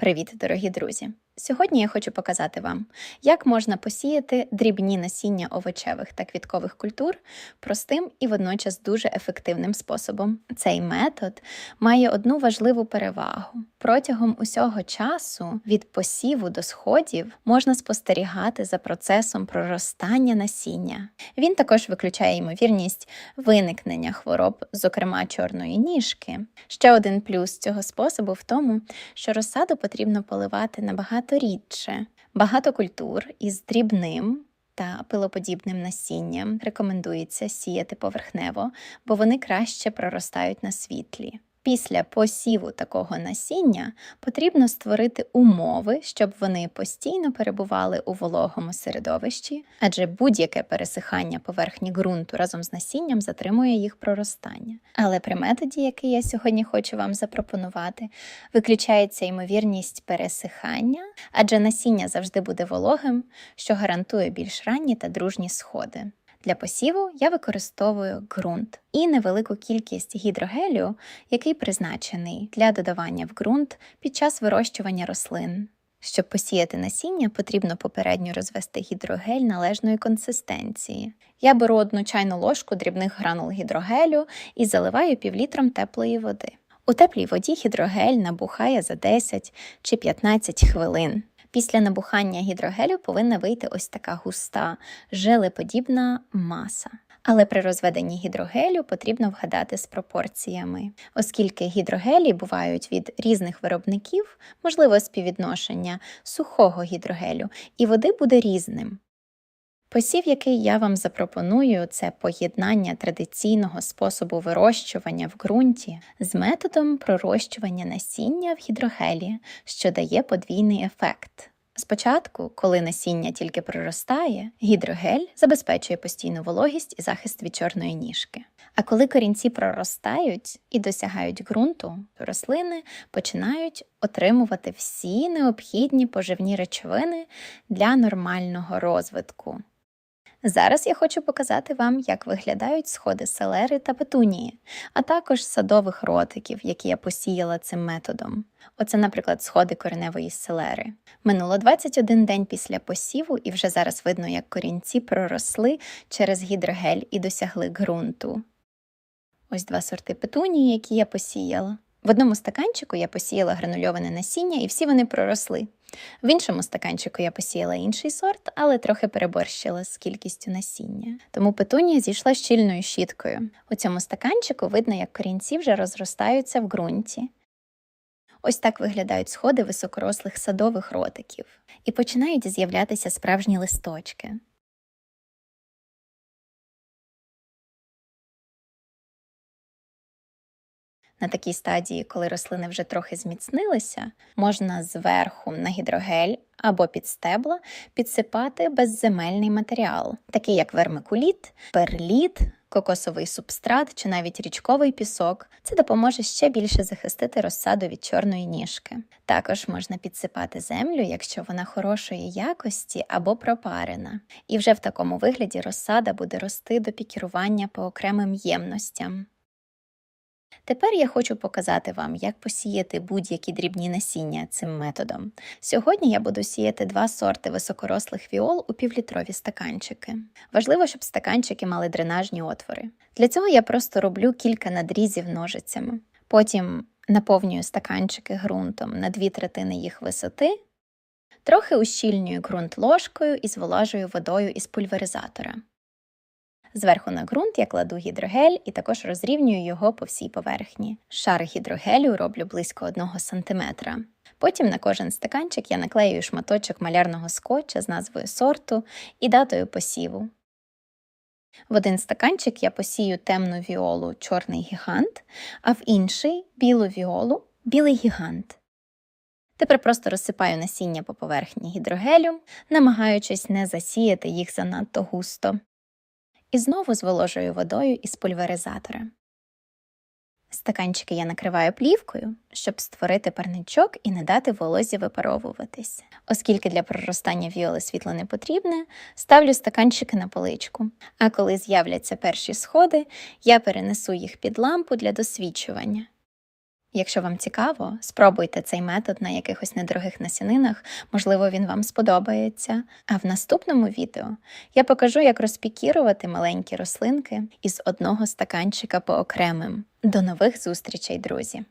Привіт, дорогі друзі! Сьогодні я хочу показати вам, як можна посіяти дрібні насіння овочевих та квіткових культур простим і водночас дуже ефективним способом. Цей метод має одну важливу перевагу. Протягом усього часу від посіву до сходів можна спостерігати за процесом проростання насіння. Він також виключає ймовірність виникнення хвороб, зокрема чорної ніжки. Ще один плюс цього способу в тому, що розсаду потрібно поливати набагато рідше. Багато культур із дрібним та пилоподібним насінням рекомендується сіяти поверхнево, бо вони краще проростають на світлі. Після посіву такого насіння потрібно створити умови, щоб вони постійно перебували у вологому середовищі, адже будь-яке пересихання поверхні ґрунту разом з насінням затримує їх проростання. Але при методі, який я сьогодні хочу вам запропонувати, виключається ймовірність пересихання, адже насіння завжди буде вологим, що гарантує більш ранні та дружні сходи. Для посіву я використовую ґрунт і невелику кількість гідрогелю, який призначений для додавання в ґрунт під час вирощування рослин. Щоб посіяти насіння, потрібно попередньо розвести гідрогель належної консистенції. Я беру одну чайну ложку дрібних гранул гідрогелю і заливаю півлітром теплої води. У теплій воді гідрогель набухає за 10 чи 15 хвилин. Після набухання гідрогелю повинна вийти ось така густа, желеподібна маса. Але при розведенні гідрогелю потрібно вгадати з пропорціями, оскільки гідрогелі бувають від різних виробників, можливо співвідношення сухого гідрогелю, і води буде різним. Посів, який я вам запропоную, це поєднання традиційного способу вирощування в ґрунті з методом пророщування насіння в гідрогелі, що дає подвійний ефект. Спочатку, коли насіння тільки проростає, гідрогель забезпечує постійну вологість і захист від чорної ніжки. А коли корінці проростають і досягають ґрунту, рослини починають отримувати всі необхідні поживні речовини для нормального розвитку. Зараз я хочу показати вам, як виглядають сходи селери та петунії, а також садових ротиків, які я посіяла цим методом. Оце, наприклад, сходи кореневої селери. Минуло 21 день після посіву, і вже зараз видно, як корінці проросли через гідрогель і досягли ґрунту. Ось два сорти петунії, які я посіяла. В одному стаканчику я посіяла гранульоване насіння, і всі вони проросли. В іншому стаканчику я посіяла інший сорт, але трохи переборщила з кількістю насіння. Тому петунія зійшла щільною щіткою. У цьому стаканчику видно, як корінці вже розростаються в ґрунті. Ось так виглядають сходи високорослих садових ротиків, і починають з'являтися справжні листочки. На такій стадії, коли рослини вже трохи зміцнилися, можна зверху на гідрогель або під стебла підсипати безземельний матеріал, такий як вермикуліт, перліт, кокосовий субстрат чи навіть річковий пісок. Це допоможе ще більше захистити розсаду від чорної ніжки. Також можна підсипати землю, якщо вона хорошої якості або пропарена. І вже в такому вигляді розсада буде рости до пікірування по окремим ємностям. Тепер я хочу показати вам, як посіяти будь-які дрібні насіння цим методом. Сьогодні я буду сіяти два сорти високорослих віол у півлітрові стаканчики. Важливо, щоб стаканчики мали дренажні отвори. Для цього я просто роблю кілька надрізів ножицями. Потім наповнюю стаканчики ґрунтом на дві третини їх висоти, трохи ущільнюю ґрунт ложкою і зволожую водою із пульверизатора. Зверху на ґрунт я кладу гідрогель і також розрівнюю його по всій поверхні. Шар гідрогелю роблю близько 1 см. Потім на кожен стаканчик я наклею шматочок малярного скотча з назвою сорту і датою посіву. В один стаканчик я посію темну віолу чорний гігант, а в інший білу віолу білий гігант. Тепер просто розсипаю насіння по поверхні гідрогелю, намагаючись не засіяти їх занадто густо і знову зволожую водою із пульверизатора. Стаканчики я накриваю плівкою, щоб створити парничок і не дати волозі випаровуватись. Оскільки для проростання віоли світло не потрібне, ставлю стаканчики на поличку. А коли з'являться перші сходи, я перенесу їх під лампу для досвічування. Якщо вам цікаво, спробуйте цей метод на якихось недорогих насінинах, можливо, він вам сподобається. А в наступному відео я покажу, як розпікірувати маленькі рослинки із одного стаканчика по окремим. До нових зустрічей, друзі!